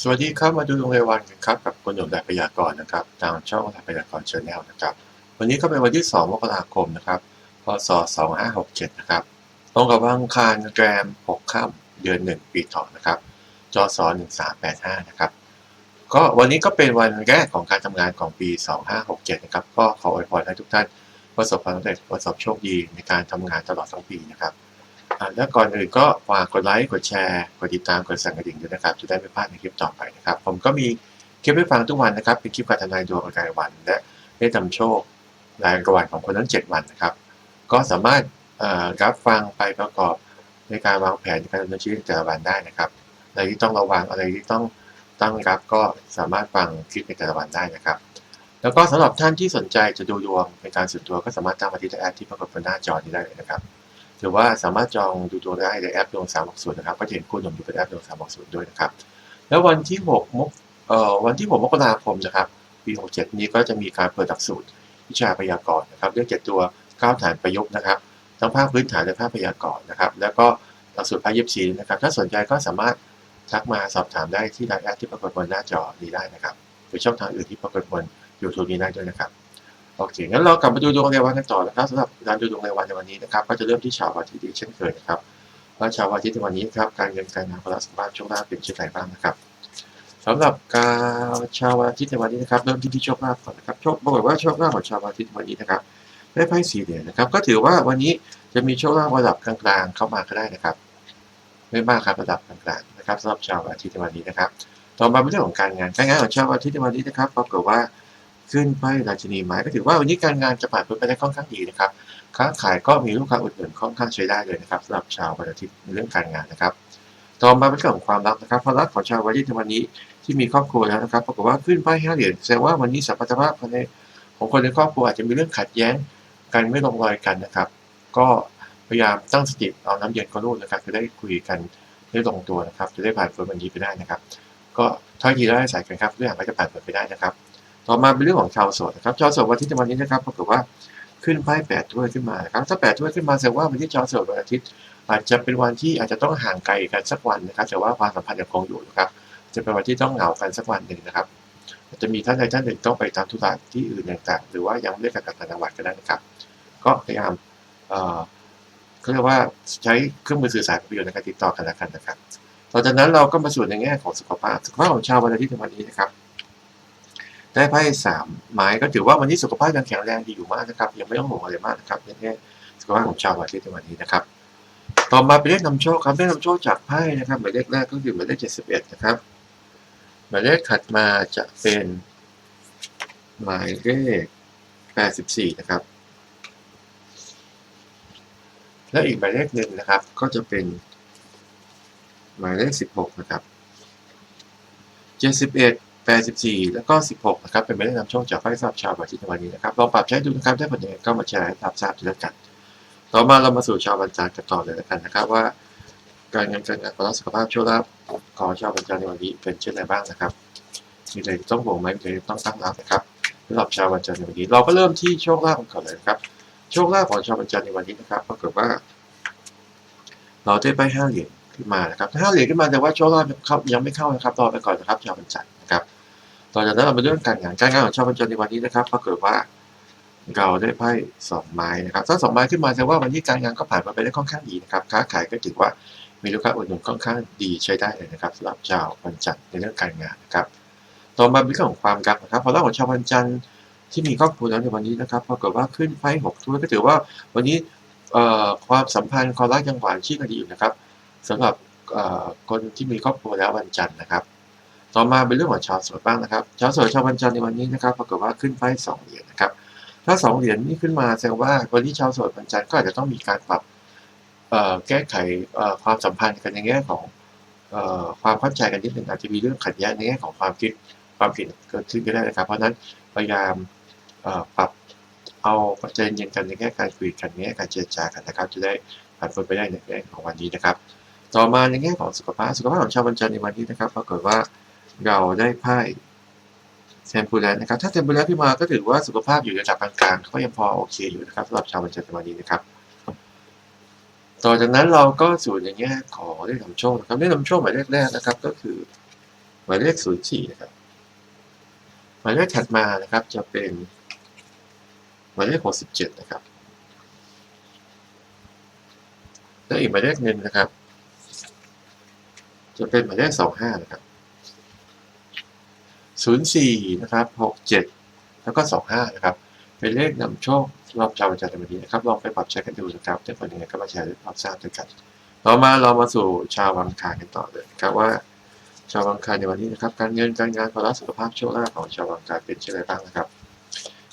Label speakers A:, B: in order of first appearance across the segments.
A: สวัสดีครับ มาดูดวงรายวันกันครับกับคุณหนุ่มและพยากรณ์นะครับทางช่องและพยากรณ์ชาแนลนะครับ วันนี้ก็เป็นวันที่ 2 มกราคมนะครับ พศ 2567 นะครับตรงกับวันอังคารแรม 6 ค่ำเดือน 1 ปีเถาะนะครับ จศ 1385 นะครับ ก็วันนี้ก็เป็นวันแรกของการทำงานของปี 2567 นะครับ ก็ขออวยพรให้ทุกท่านประสบความสำเร็จประสบโชคดีในการทำงานตลอดทั้งปีนะครับ แล้วก่อนอื่นก็ฝากกดไลค์ กดแชร์ กดติดตาม กดสั่นกระดิ่งด้วยนะครับ จะได้ไม่พลาดในคลิปต่อไปนะครับ ผมก็มีคลิปให้ฟังทุกวันนะครับ เป็นคลิปการทำนายดวงรายวัน และได้ทำโชครายวันของคนทั้ง 7 วันนะครับ ก็สามารถรับฟังไปประกอบในการวางแผนในการดำเนินชีวิตแต่ละวันได้นะครับ อะไรที่ต้องระวังอะไรที่ต้องตั้งรับก็สามารถฟังคลิปในแต่ละวันได้นะครับ แล้วก็สำหรับท่านที่สนใจจะดูดวงเป็นการส่วนตัวก็สามารถตามมาที่แอปที่ปรากฏบนหน้าจอนี้ได้เลยนะครับ หรือว่าสามารถจองดูตัวได้ในแอปดวงสามหกศูนย์นะครับ ก็จะเห็นคู่หนุ่มอยู่ในแอปดวงสามหกศูนย์ด้วยนะครับ แล้ววันที่หกมกเอ่อวันที่หกมกราคมนะครับ ปีหกเจ็ดนี้ก็จะมีการเปิดหลักสูตรวิชาพยากรณ์นะครับเรื่องเจ็ดตัวเก้าฐานประยุกต์นะครับ ทั้งภาคพื้นฐานและภาคพยากรณ์นะครับ แล้วก็หลักสูตรภาคยิบชีนะครับ ถ้าสนใจก็สามารถทักมาสอบถามได้ที่ไลน์แอดที่ปรากฏบนหน้าจอนี้ได้นะครับ หรือช่องทางอื่นที่ปรากฏบนยูทูบนี้ได้ด้วยนะครับ โอเคงั้นเรากลับมาดูดวงรายวันกันต่อนะครับสำหรับการดูดวงรายวันในวันนี้นะครับก็จะเริ่มที่ชาวอาทิตย์อีเช่นเคยนะครับว่าชาวอาทิตย์ในวันนี้ครับการเงินการงานความรักสุขภาพโชคลาเป็นเช่นไรบ้างนะครับสำหรับการชาวอาทิตย์ในวันนี้นะครับเริ่มที่ที่โชคลาภก่อนนะครับโชคบอกเลยว่าโชคลาภของชาวอาทิตย์ในวันนี้นะครับได้ไพ่สี่เหรียญนะครับ ก็ถือว่าวันนี้จะมีโชคลาภระดับกลางๆเข้ามาก็ได้นะครับ ไม่มากครับระดับกลางๆนะครับสำหรับชาวอาทิตย์ในวันนี้นะครับ ต่อมาเป็นเรื่องของการงานการงานของชาวอาทิตย์ในวันนี้นะครับปรากฏว่า ขึ้นไพ่ราชินีไม้ก็ถือว่าวันนี้การงานจะผ่านพ้นไปได้ค่อนข้างดีนะครับ ค้าขายก็มีลูกค้าอุดหนุนค่อนข้างใช้ได้เลยนะครับสำหรับชาววันอาทิตย์เรื่องการงานนะครับ ต่อมาเป็นเรื่องของความรักนะครับความรักของชาววันอาทิตย์วันนี้ที่มีครอบครัวแล้วนะครับปรากฏว่าขึ้นไพ่ห้าเหรียญแสดงว่าวันนี้สัมพันธภาพภายในของคนในครอบครัวอาจจะมีเรื่องขัดแย้งกันไม่ลงรอยกันนะครับ ก็พยายามตั้งสติเอาน้ำเย็นก็รูดนะครับจะได้คุยกันได้ลงตัวนะครับ จะได้ผ่านพ้นวันนี้ไปได้นะครับ ก็ถ้อยทีและให้ใส่กันครับเรื่องอย่างก็จะผ่านพ้นไปได้นะครับ ต่อมาเป็นเรื่องของชาวโสดนะครับชาวโสดวันทิตย์ในวันนี้นะครับปรากฏว่าขึ้นไพ่แปดถ้วยขึ้นมาครับถ้าแปดถ้วยขึ้นมาแสดงว่าวันที่ชาวโสดวันอาทิตย์ อาจจะเป็นวันที่อาจจะต้องห่างไกลกันสักวันนะครับ แต่ว่าความสัมพันธ์ยังคงอยู่นะครับ จะเป็นวันที่ต้องเหงากันสักวันหนึ่งนะครับอาจจะมีท่านใดท่านหนึ่งต้องไปตามธุระที่อื่นต่างๆ หรือว่ายังไม่ได้กลับต่างจังหวัดก็ได้นะครับ ก็พยายามเขาเรียกว่าใช้เครื่องมือสื่อสารประโยชน์ในการติดต่อกันและกันนะครับต่อจากนั้นเราก็มาสู่ในแง่ของสุขภาพ สุขภาพของชาววันอาทิตย์ในวันนี้นะครับ ได้ไพ่สามไม้ก็ถือว่าวันนี้สุขภาพยังแข็งแรงดีอยู่มากนะครับ ยังไม่ต้องห่วงอะไรมากนะครับในแง่สุขภาพของชาวอาทิตย์ในวันนี้นะครับ ต่อมาเป็นเลขนำโชคครับเลขนำโชคจากไพ่นะครับหมายเลขแรกก็คือหมายเลขเจ็ดสิบเอ็ดนะครับหมายเลขถัดมาจะเป็นหมายเลขแปดสิบสี่นะครับ และอีกหมายเลขหนึ่งนะครับ ก็จะเป็นหมายเลขสิบหกนะครับเจ็ดสิบเอ็ด แปดสิบสี่แล้วก็สิบหกนะครับ เป็นหมายเลขนำโชคจากไพ่สำหรับชาววันอาทิตวันนี้นะครับ ลองปรับใช้ดูนะครับ ได้ผลยังไงก็มาแชร์ให้ทราบทราบด้วยกัน ต่อมาเรามาสู่ชาววันจันทร์กันต่อเลยแล้วกันนะครับว่า การเงินการงานความรักสุขภาพโชคลาภของชาววันจันทร์ในวันนี้เป็นเช่นไรบ้างนะครับ มีอะไรต้องห่วงไหมมีอะไรต้องตั้งรับนะครับสำหรับชาววันจันทร์ในวันนี้ เราก็เริ่มที่โชคลาภกันก่อนเลยนะครับ โชคลาภของชาววันจันทร์ในวันนี้นะครับปรากฏว่า เราได้ไปห้าเหรียญขึ้นมานะครับห้าเหรียญขึ้นมาแต่ว่าโชคลาภเขายังไม่เข้านะครับรอไปก่อนนะครับชาววันจันทร์นะครับ ต่อจากนั้นเรามาเรื่องการงานการงานของชาววันจันทร์ในวันนี้นะครับปรากฏว่าเราได้ไพ่สองไม้นะครับถ้าสองไม้ขึ้นมาแสดงว่าวันนี้การงานก็ผ่านมาไปได้ค่อนข้างดีนะครับค้าขายก็ถือว่ามีลูกค้าอุดหนุนค่อนข้างดีใช้ได้เลยนะครับสำหรับชาววันจันทร์ในเรื่องการงานนะครับ ต่อมาเป็นเรื่องของความรักนะครับพอเรื่องของชาววันจันทร์ที่มีครอบครัวแล้วในวันนี้นะครับปรากฏว่าขึ้นไพ่หกถ้วยก็ถือว่าวันนี้ความสัมพันธ์ความรักยังหวานชื่นกันดีอยู่นะครับสำหรับคนที่มีครอบครัวแล้ววันจันทร์นะครับ ต่อมาเป็นเรื่องของชาวโสดบ้างนะครับชาวโสดชาววันจันทร์ในวันนี้นะครับปรากฏว่าขึ้นไพ่สองเหรียญนะครับ ถ้าสองเหรียญนี้ขึ้นมาแสดงว่าวันที่ชาวโสดวันจันทร์ก็อาจจะต้องมีการปรับแก้ไขความสัมพันธ์กันในแง่ของอความเข้าใจกันนิดหนึ่งอาจจะมีเรื่องขัดแย้งในแง่ของความคิดความผิดเกิดขึ้นก็ได้นะครับ เพราะฉะนั้นพยายามปรับเอาใจเย็นกันในแง่การคุยกันในแง่การเจรจากันนะครับ จะได้ผ่านพ้นไปได้ในแง่ของวันนี้นะครับ ต่อมาในแง่ของสุขภาพสุขภาพของชาววันจันทร์ในวันนี้นะครับปรากฏว่า เราได้ไพ่เทมปูแลนนะครับ ถ้าเทมปูแลนที่มาก็ถือว่าสุขภาพอยู่ในระดับกลางๆก็ยังพอโอเคอยู่นะครับสำหรับชาววันจันทร์ในวันนี้นะครับ ต่อจากนั้นเราก็สู่ในแง่ของเลขนำโชคนะครับเลขนำโชคหมายเลขแรกนะครับ ก็คือหมายเลขศูนย์สี่นะครับหมายเลขถัดมานะครับจะเป็นหมายเลขหกสิบเจ็ดนะครับและอีกหมายเลขหนึ่งนะครับ จะเป็นหมายเลขสองห้านะครับ ศูนย์สี่นะครับหกเจ็ดแล้วก็สองห้านะครับเป็นเลขนำโชครอบชาววันจันทร์วันนี้นะครับลองไปปรับใช้กันดูนะครับถ้าเป็นยังไงก็มาแชร์ให้รับทราบด้วยกันต่อมาเรามาสู่ชาววังคารกันต่อเลยครับว่า ชาววังคารในวันนี้นะครับ การเงินการงานความรักสุขภาพโชคลาภของชาววังคารเป็นเช่นไรบ้างนะครับ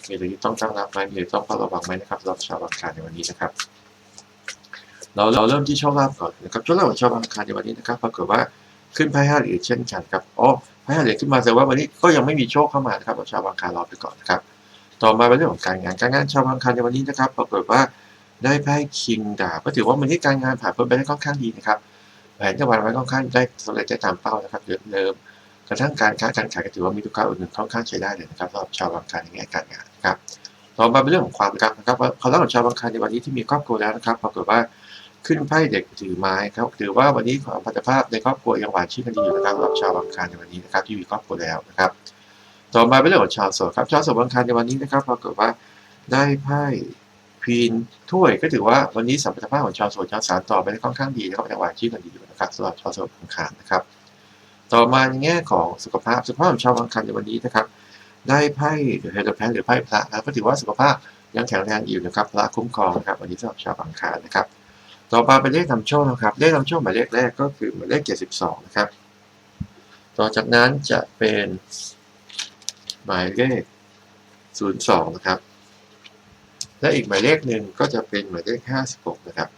A: มีอะไรที่ต้องตั้งรับไหมมีอะไรต้องเฝ้าระวังไหมนะครับสำหรับชาววังคารในวันนี้นะครับเราเราเริ่มที่โชคลาภก่อนนะครับโชคลาภของชาววังคารในวันนี้นะครับปรากฏว่า ขึ้นไพ่ห้าเหรียญเช่นกันครับอ๋อไพ่ห้าเหรียญขึ้นมาแสดงว่าวันนี้ก็ยังไม่มีโชคเข้ามานะครับชาววังคารอไปก่อนนะครับ ต่อมาเป็นเรื่องของการงานการงานชาววังคารในวันนี้นะครับปรากฏว่าได้ไพ่คิงดาบก็ถือว่าวันนี้การงานผ่านพ้นไปได้ค่อนข้างดีนะครับแผนที่วางไว้ค่อนข้างได้สำเร็จได้ตามเป้านะครับเดิมเดิมกระทั่งการค้าการขายก็ถือว่ามีลูกค้าอื่นๆค่อนข้างใช้ได้เลยนะครับสำหรับชาววังคารในแง่การงานนะครับต่อมาเป็นเรื่องของความรักนะครับความรักของชาววังคารในวันนี้ที่มีครอบครัวแล้วนะครับปรากฏว่า ขึ้นไพ่เด็กถือไม้ครับถือว่าวันนี้ความพัฒภาพในครอบครัวยังหวานชื่นกันดีอยู่นะครับสำหรับชาววังคารในวันนี้นะครับที่มีครอบครัวแล้วนะครับ ต่อมาเป็นเรื่องของชาวโสดครับชาวโสดวังคารในวันนี้นะครับปรากฏว่าได้ไพ่ควีนถ้วยก็ถือว่าวันนี้สัมพันธภาพของชาวโสดชาวสารต่อไปได้ค่อนข้างดีนะครับยังหวานชื่นกันดีอยู่นะครับสำหรับชาวโสดวังคารนะครับ ต่อมาในแง่ของสุขภาพสุขภาพของชาววังคารในวันนี้นะครับ ได้ไพ่เฮโดแพนหรือไพ่พระนะครับก็ถือว่าสุขภาพยังแข็งแรงอยู่นะครับพระคุ้มครองนะครับวันนี้สำหรับชาววังคารนะครับ ต่อมาเป็นเลขนำโชคนะครับ เลขนำโชคหมายเลขแรกก็คือหมายเลข 72 นะครับ ต่อจากนั้นจะเป็นหมายเลข 02 นะครับ และอีกหมายเลขหนึ่งก็จะเป็นหมายเลข 56 นะครับ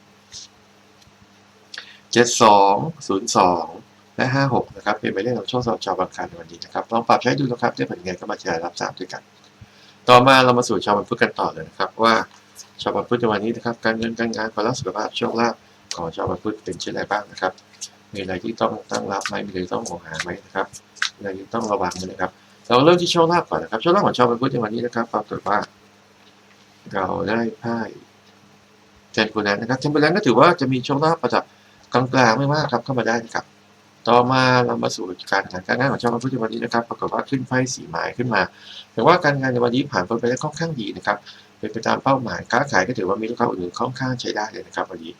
A: 72 02 และ 56 นะครับ เป็นหมายเลขนำโชคสำหรับชาวบังคารในวันนี้นะครับ ลองปรับใช้ดูนะครับได้ผลงไงก็มาแชร์รับทราบด้วยกัน ต่อมาเรามาสู่ชาวบันพุธกันต่อเลยนะครับว่า ชาวบันพุธในวันนี้นะครับ การเงินการงานความรักสุขภาพโชคลาภของชาวบันพุธเป็นเช่นไรบ้างนะครับ มีอะไรที่ต้องตั้งรับไหมมีอะไรต้องห่วงหาไหมนะครับอะไรที่ต้องระวังไหมนะครับ เราเริ่มที่โชคลาภก่อนนะครับโชคลาภของชาวบันพุธในวันนี้นะครับปรากฏว่า เราได้ไพ่เทนปูแลนนะครับเทนปูแลนก็ถือว่าจะมีโชคลาภประจับกลางๆไม่มากครับเข้ามาได้นะครับต่อมาเรามาสู่การงานการงานของชาวบันพุทธวันนี้นะครับปรากฏว่าขึ้นไพ่สีไม้ขึ้นมาแต่ว่าการงานในวันนี้ผ่านพ้นไปได้ค่อนข้างดีนะครับ เป็นไปตามเป้าหมายค้าขายก็ถือว่ามีลูกค้าอื่นค่อนข้างใช้ได้เลยนะครับวันนี้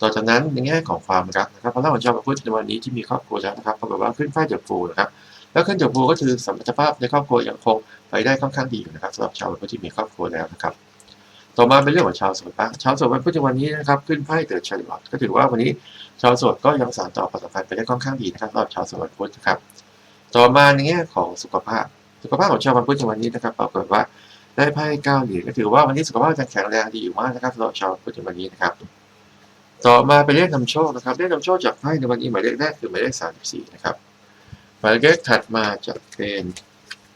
A: ต่อจากนั้นในแง่ของความรักนะครับพระเล่าของชาวบันพุธในวันนี้ที่มีครอบครัวแล้วนะครับปรากฏว่าขึ้นไพ่เดือดฟูนะครับแล้วขึ้นเดือดฟูก็คือสมรรถภาพในครอบครัวยังคงไปได้ค่อนข้างดีอยู่นะครับสำหรับชาวบันพุธที่มีครอบครัวแล้วนะครับ ต่อมาเป็นเรื่องของชาวโสดบ้างชาวโสดวันพุธวันนี้นะครับขึ้นไพ่เดือดชาร์ลอตก็ถือว่าวันนี้ชาวโสดก็ยังสานต่อความสัมพันธ์ไปได้ค่อนข้างดีนะครับสำหรับชาวโสดวันพุธนะครับ ต่อมาในแง่ของสุขภาพ สุขภาพของชาววันพุธวันนี้นะครับปรากฏว่า ได้ไพ่เก้าเหรียญก็ถือว่าวันนี้สุขภาพยังแข็งแรงดีอยู่มากนะครับสำหรับชาววันพุธในวันนี้นะครับ ต่อมาเป็นเลขนำโชคนะครับเลขนำโชคจากไพ่ในวันนี้หมายเลขแรกคือหมายเลขสามสี่นะครับหมายเลขถัดมาจะเป็น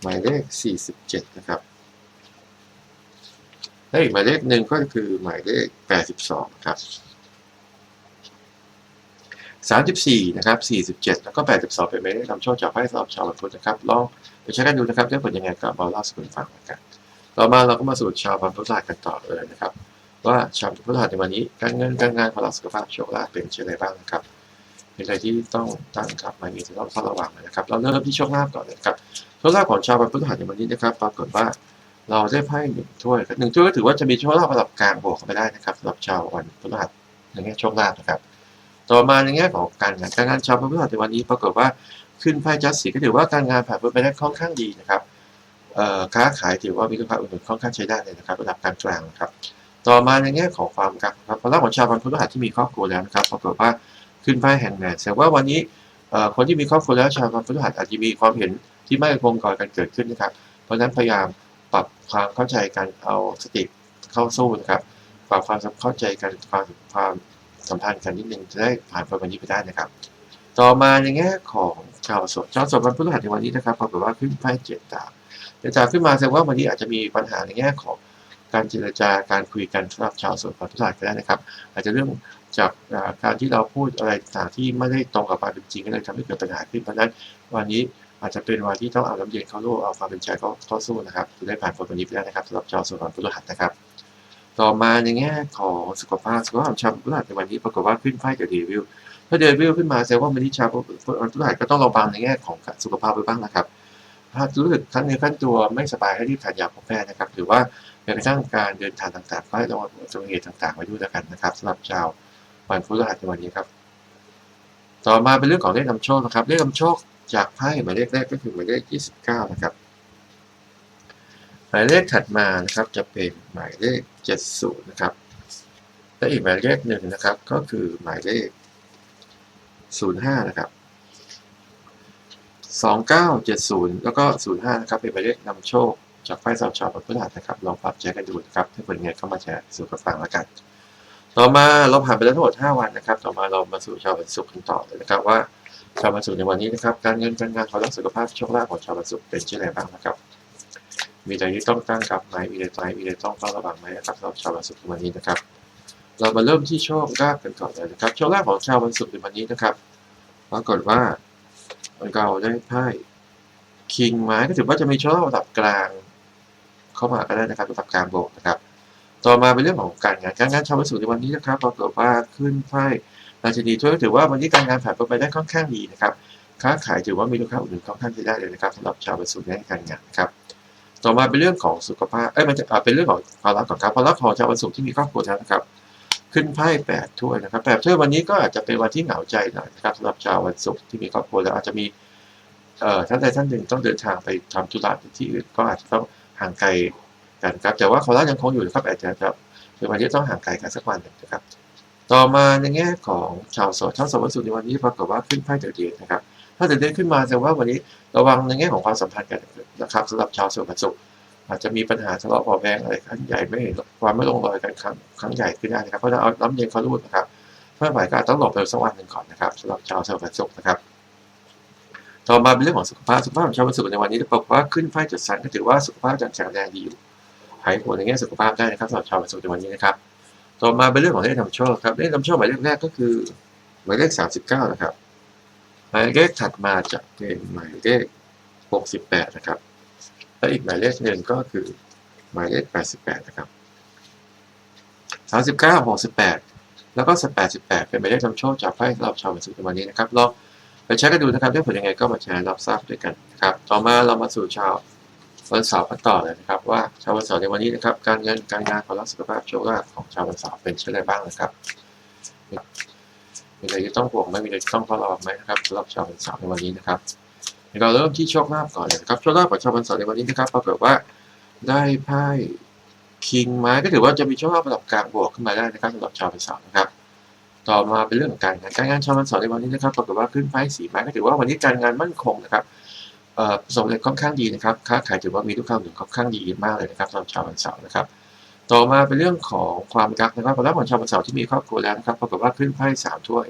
A: หมายเลขสี่สิบเจ็ดนะครับและอีกหมายเลขหนึ่งก็คือหมายเลขแปดสิบสองครับสามสิบสี่นะครับสี่สิบเจ็ดแล้วก็แปดสิบสองเป็นหมายเลขนำโชคจากไพ่สำหรับชาววันพุธนะครับลองไปใช้กันดูนะครับได้ผลยังไงก็มาเล่าสู่กันฟังเหมือนกัน ต่อมาเราก็มาสู่ชาววันพุธกันต่อเลยนะครับ ว่าชาวพุทธหัสในวันนี้การเงินการงานความรักสุขภาพโชคลาภเป็นเช่นไรบ้างนะครับมีอะไรที่ต้องตั้งครับมามีที่ต้องเฝ้าระวังนะครับ เราเริ่มที่โชคลาภก่อนเลยครับโชคลาภของชาวพุทธหัสในวันนี้นะครับปรากฏว่าเราได้ไพ่หนึ่งถ้วยหนึ่งถ้วยก็ถือว่าจะมีโชคลาภระดับกลางบวกเข้าไปได้นะครับสำหรับชาววันพุทธหัสในแง่โชคลาภนะครับ ต่อมาในแง่ของการงานการงานชาวพุทธหัสในวันนี้ปรากฏว่าขึ้นไพ่จัสสีก็ถือว่าการงานผ่านไปได้ค่อนข้างดีนะครับ ค้าขายถือว่ามีลูกค้าอื่นๆค่อนข้างใช้ได้เลยนะครับระดับกลางๆนะครับต่อมาในแง่ของความรักครับพลังของชาววันพฤหัสที่มีครอบครัวแล้วนะครับปรากฏว่าขึ้นไพ่แห่งแมนแสดงว่าวันนี้คนที่มีครอบครัวแล้วชาววันพฤหัสอาจจะมีความเห็นที่ไม่คงก่อกันเกิดขึ้นนะครับ เพราะฉะนั้นพยายามปรับความเข้าใจกันเอาสติเข้าสู้นะครับปรับความเข้าใจกันความความสัมพันธ์กันนิดนึงจะได้ผ่านไปวันนี้ไปได้นะครับ ต่อมาในแง่ของชาวสดชาวสดวันพฤหัสในวันนี้นะครับปรากฏว่าขึ้นไพ่เจ็ดดาว เจ็ดดาวขึ้นมาแสดงว่าวันนี้อาจจะมีปัญหาในแง่ของการเจรจาการคุยกันสำหรับชาวสวันพฤหัสก็ได้นะครับ อาจจะเรื่องจากการที่เราพูดอะไรต่างที่ไม่ได้ตรงกับความเป็นจริงก็เลยทำให้เกิดปัญหาขึ้นเพราะนั้นวันนี้อาจจะเป็นวันที่ต้องเอาน้ำเย็นเข้าลูกเอาความเป็นใจเข้าเข้าสู้นะครับจะได้ผ่านพ้นวันนี้ไปได้นะครับสำหรับชาวโสดวันพฤหัสนะครับ ต่อมาในแง่ของสุขภาพสุขภาพชาวพฤหัสในวันนี้ปรากฏว่าขึ้นไพ่กับเดวิลถ้าเดวิวขึ้นมาแสดงว่าวันนี้ชาววันพฤหัสก็ต้องระวังในแง่ของสุขภาพไว้บ้างนะครับ ถ้ารู้สึกขั้นเนื้อขั้นตัวไม่สบายให้รีบทานยาพบแพทย์นะครับหรือว่าแม้กระทั่งการเดินทางต่างๆ ก็ให้ระวังอุบัติเหตุต่างๆ ไว้ด้วยแล้วกันนะครับสำหรับชาววันพฤหัสในวันนี้ครับ ต่อมาเป็นเรื่องของเลขนำโชคนะครับเลขนำโชคจากไพ่หมายเลขแรกก็คือหมายเลข 29 นะครับ หมายเลขถัดมานะครับจะเป็นหมายเลข 70 นะครับและอีกหมายเลขหนึ่งนะครับก็คือหมายเลข 05 นะครับ 2970 แล้วก็ 05 นะครับ เป็นหมายเลขนำโชค จากไพ่สาวชาวพุทธหัสนะครับ ลองปรับใช้กันดูนะครับ ถ้าเป็นไงเข้ามาแชร์สู่กับฟังแล้วกัน ต่อมาเราผ่านไปแล้วทั้งหมด 5 วันนะครับ ต่อมาเรามาสู่ชาววันศุกร์กันต่อเลยนะครับว่าชาววันศุกร์ในวันนี้นะครับ การเงินการงานความรักสุขภาพโชคลาภของชาววันศุกร์เป็นเช่นไรบ้างนะครับ มีอะไรที่ต้องตั้งกับไหมมีอะไรใจมีอะไรต้องเฝ้าระวังไหมนะครับสำหรับชาววันศุกร์ในวันนี้นะครับ เรามาเริ่มที่โชคลาภกันก่อนเลยนะครับ โชคลาภของชาววันศุกร์ในวันนี้นะครับ ปรากฏว่า เราได้ไพ่คิงไม้ก็ถือว่าจะมีชคลาภระดับกลางเข้ามาก็ได้นะครับระดับกลางบวกนะครับ ต่อมาเป็นเรื่องของการงานการงานชาววันศุกในวันนี้นะครับปรากฏว่าขึ้นไพ่ราชินีถ้วยก็ถือว่าวันนี้การงานผ่านไปได้ค่อนข้างดีนะครับค้าขายถือว่ามีลูกค้าอุดหนุนค่อนข้างจะได้เลยนะครับสำหรับชาววันศุกในการงานนะครับต่อมาเป็นเรื่องของสุขภาพเอ้ยมันจะเป็นเรื่องของความรักของครับความรักของชาววันศุกที่มีครอบครัวนะครับ ขึ้นไพ่แปดถ้วยนะครับแปดถ้วยวันนี้ก็อาจจะเป็นวันที่เหงาใจหน่อยนะครับสำหรับชาววันศุกร์ที่มีครอบครัวแล้วอาจจะมีเอ่อท่านใดท่านหนึ่งต้องเดินทางไปทำธุระที่อื่นก็อาจจะต้องห่างไกลกันครับ แต่ว่าความรักยังคงอยู่นะครับอาจจะจะเป็นวันที่ต้องห่างไกลกันสักวันหนึ่งนะครับ ต่อมาในแง่ของชาวโสดชาวโสดวันศุกร์ในวันนี้ปรากฏว่าขึ้นไพ่เดือดนะครับถ้าเดือดขึ้นมาแสดงว่าวันนี้ระวังในแง่ของความสัมพันธ์กันนะครับสำหรับชาวโสดวันศุกร์ อาจจะมีปัญหาทะเลาะเบาะแวงอะไรครั้งใหญ่ไม่ความไม่ลงรอยกันครั้งครั้งใหญ่ขึ้นได้นะครับเพราะฉะเอาน้ำเย็นเขารูดนะครับเมื่อไหร่ก็ต้องหลบไปสักวันหนึ่งก่อนนะครับสำหรับชาวเสาร์วันศุกนะครับต่อมาเป็นเรื่องของสุขภาพสุขภาพของชาววันศุกร์ในวันนี้บอกว่าขึ้นไฟจุดสันก็ถือว่าสุขภาพยังแข็งแรงดีอยู่หายห่วงในแง่สุขภาพได้นะครับสำหรับชาววันศุกร์ในวันนี้นะครับ ต่อมาเป็นเรื่องของเลขนำโชคครับเลขนำโชคหมายเลขแรกก็คือหมายเลขสามสิบเก้านะครับหมายเลขถัดมาจะเป็นหมายเลขหกสิบแปดนะครับ และอีกหมายเลขหนึ่งก็คือหมายเลข 88 นะครับ 39 68 แล้วก็ 88 เป็นหมายเลขนำโชคจากไพ่สำหรับชาววันศุในวันนี้นะครับลองไปใช้กันดูนะครับได้ผลยังไงก็มาแชร์รับทราบด้วยกันนะครับ ต่อมาเรามาสู่ชาววันเสาร์กันต่อเลยนะครับ ว่าชาววันเสาร์ในวันนี้นะครับ การเงินการงานความรักสุขภาพโชคลาภของชาววันเสาร์เป็นเช่นไรบ้างนะครับมีอะไรที่ต้องห่วงไหมมีอะไรที่ต้องเฝ้าระวังไหมนะครับสำหรับชาววันเสาร์ในวันนี้นะครับ เราเริ่มที่โชคลาภก่อนเลยนะครับโชคลาภของชาววันเสาในวันนี้นะครับปรากฏว่าได้ไพ่คิงไม้ก็ถือว่าจะมีโชคลาภระดับกลางบวกขึ้นมาได้นะครับสำหรับชาววันสานะครับ ต่อมาเป็นเรื่องของการงานการงานชาววันเสาในวันนี้นะครับปรากฏว่าขึ้นไพ่สีไม้ก็ถือว่าวันนี้การงานมั่นคงนะครับประสบความเร็จค่อนข้างดีนะครับค้าขายถือว่ามีลูกค้าหนุนค่อนข้างดีมากเลยนะครับสำหรับชาววันเสาร์นะครับ ต่อมาเป็นเรื่องของความรักนะครับความรักของชาววันเสาร์ที่มีครอบครัวแล้วนะครับปรากฏว่าขึ้นไพ่สามถ้วย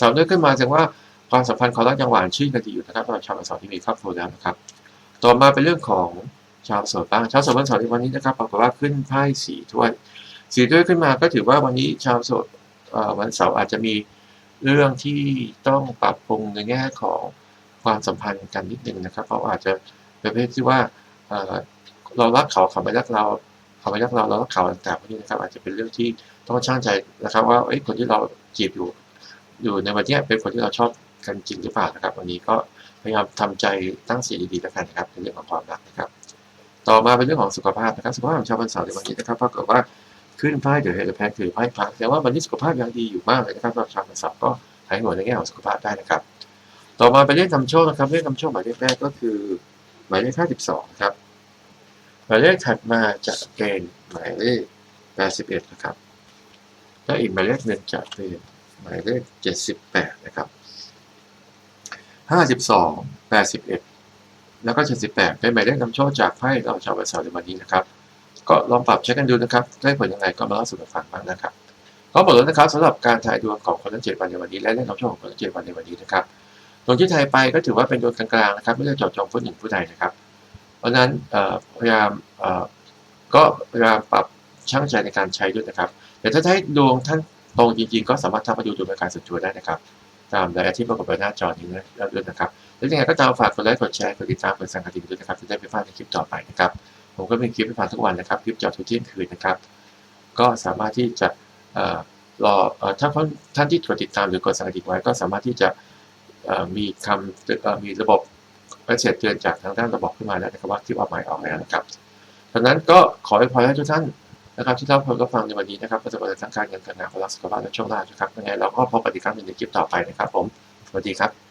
A: สามถ้วยขึ้นมาแสดงว่า ความสัมพันธ์ความรักยังหวานชื่นกันดีอยู่นะครับสำหรับชาววันเสาร์ที่มีครอบครัวแล้วนะครับ ต่อมาเป็นเรื่องของชาวโสดบ้างชาวโสดวันเสาร์ในวันนี้นะครับปรากฏว่าขึ้นไพ่สี่ถ้วยสี่ถ้วยขึ้นมาก็ถือว่าวันนี้ชาวโสดวันเสาร์อาจจะมีเรื่องที่ต้องปรับปรุงในแง่ของความสัมพันธ์กันนิดนึงนะครับ เพราะอาจจะเป็นประเภทที่ว่าเรารักเขาเขาไม่รักเราเขาไม่รักเราเรารักเขาต่างๆพวกนี้นะครับ อาจจะเป็นเรื่องที่ต้องช่างใจนะครับ ว่าคนที่เราจีบอยู่ อยู่ในวันนี้เป็นคนที่เราชอบ กันจริงหรือเปล่านะครับ วันนี้ก็พยายามทำใจตั้งสีดีๆแล้วกันนะครับในเรื่องของความรักนะครับ ต่อมาเป็นเรื่องของสุขภาพนะครับสุขภาพของชาววันเสาร์ในวันนี้นะครับปรากฏว่าขึ้นไพ่เดือดเฮดแพนถือไพ่พักแต่ว่าวันนี้สุขภาพยังดีอยู่มากเลยนะครับสำหรับชาววันเสาร์ก็หายห่วงในแง่ของสุขภาพได้นะครับ ต่อมาเป็นเลขนำโชคนะครับเลขนำโชคหมายเลขแรกก็คือหมายเลข52ครับหมายเลขถัดมาจะเป็นหมายเลข81นะครับและอีกหมายเลขหนึ่งจะเป็นหมายเลข78นะครับ 52 81 แล้วก็ 78 เป็นหมายเลขนำโชคจากไพ่เราชาววันเสาร์ในวันนี้นะครับ ก็ลองปรับเช็คกันดูนะครับ ได้ผลยังไงก็มาเล่าสู่กันฟังบ้างนะครับก็หมดแล้วนะครับสำหรับการถ่ายดวงของคนทั้งเจ็ดวันในวันนี้ และเลขนำโชคของคนทั้งเจ็ดวันในวันนี้นะครับดวงที่ถ่ายไปก็ถือว่าเป็นดวงกลางๆนะครับ ไม่ได้เจาะจงผู้หญิงผู้ใดนะครับ เพราะนั้นพยายามก็พยายามปรับช่างใจในการใช้ด้วยนะครับแต่ถ้าให้ดวงท่านตรงจริงๆ ก็สามารถทำมาดูดวงในการส่วนได้นะครับ ตามรายที่ปรากฏบนหน้าจอนี้นะด้วยนะครับ แล้วยังไงก็ตามฝากกดไลค์กดแชร์กดติดตามกดสั่งกระดิ่งด้วยนะครับจะได้ไม่พลาดในคลิปต่อไปนะครับ ผมก็มีคลิปให้ฟังทุกวันนะครับคลิปจอดทุกเที่ยงคืนนะครับ ก็สามารถที่จะรออถ้าท่านที่กดติดตามหรือกดสั่งกระดิ่งไว้ก็สามารถที่จะมีคำมีระบบเมสเซจเตือนจากทางด้านระบบขึ้นมาแล้วนะครับว่าคลิปออกใหม่ออกแล้วนะครับดังนั้นก็ขอให้พรให้ทุกท่าน นะครับที่เรานพลก็ฟังในวันนี้นะครับประสบความสำเร็จทั้งการเงินการงานความรักสุขภาพและโชคลาภนะครับยังไงเราก็พบกันอีกครั้งหนึ่งในคลิปต่อไปนะครับผมสวัสดีครับ